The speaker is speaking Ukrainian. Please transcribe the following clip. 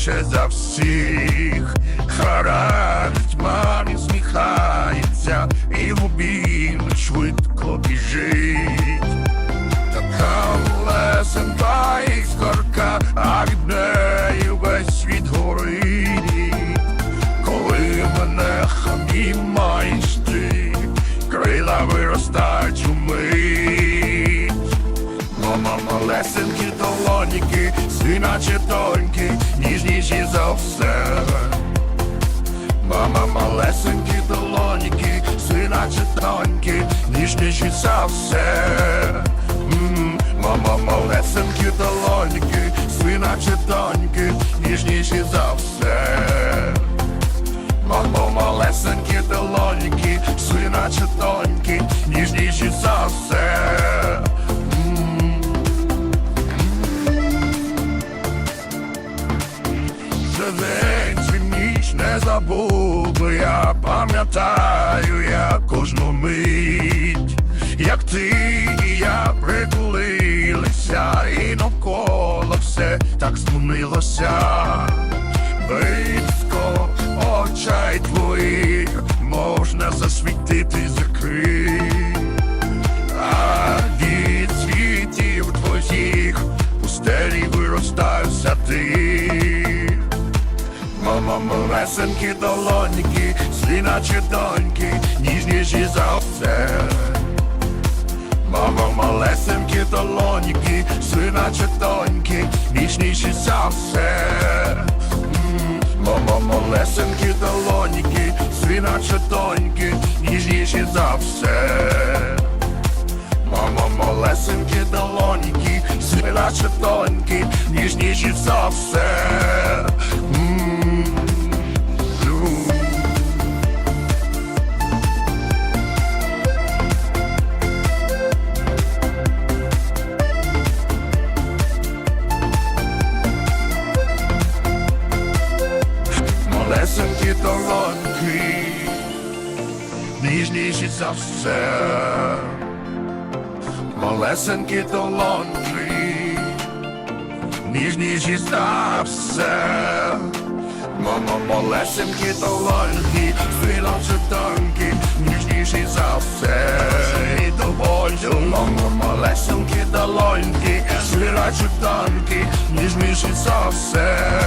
більше за всіх. Характер мамі сміхається, і в обійми швидко біжить. Така лесенка і скорка, а від неї весь світ горить. Коли мене обіймаєш ти, крила виростають малесенькі долоніки, синаче доньки, ніжніші за все. Мама малесенькі долоніки, синаче доньки, ніжніші за все. Мама малесенькі долоніки, синаче доньки, ніжніші за все. Мамо, малесенькі долоніки, синаче доньки, ніжніші за все. Забув я пам'ятаю я кожну мить, як ти і я притулилися, і навколо все так змінилося. Близько очей твоїх можна засвітити зірки, Мама, малесенькі долоніки, синаче доньки, ніжніші за все. Мама, малесенькі долоніки, синаче доньки, ніжніші за все. М, Мама, малесенькі долоніки, синаче доньки, ніжніші за все. Мама, малесенькі долоніки, синаче доньки, ніжніші за все. Ніжніші за все. Малесенькі долоньки, ніжніші за все. Мама, малесенькі долоньки, свілочі тонкі, ніжніші за все. І тобою, мама, малесенькі долоньки, свілочі тонкі, ніжніші за все.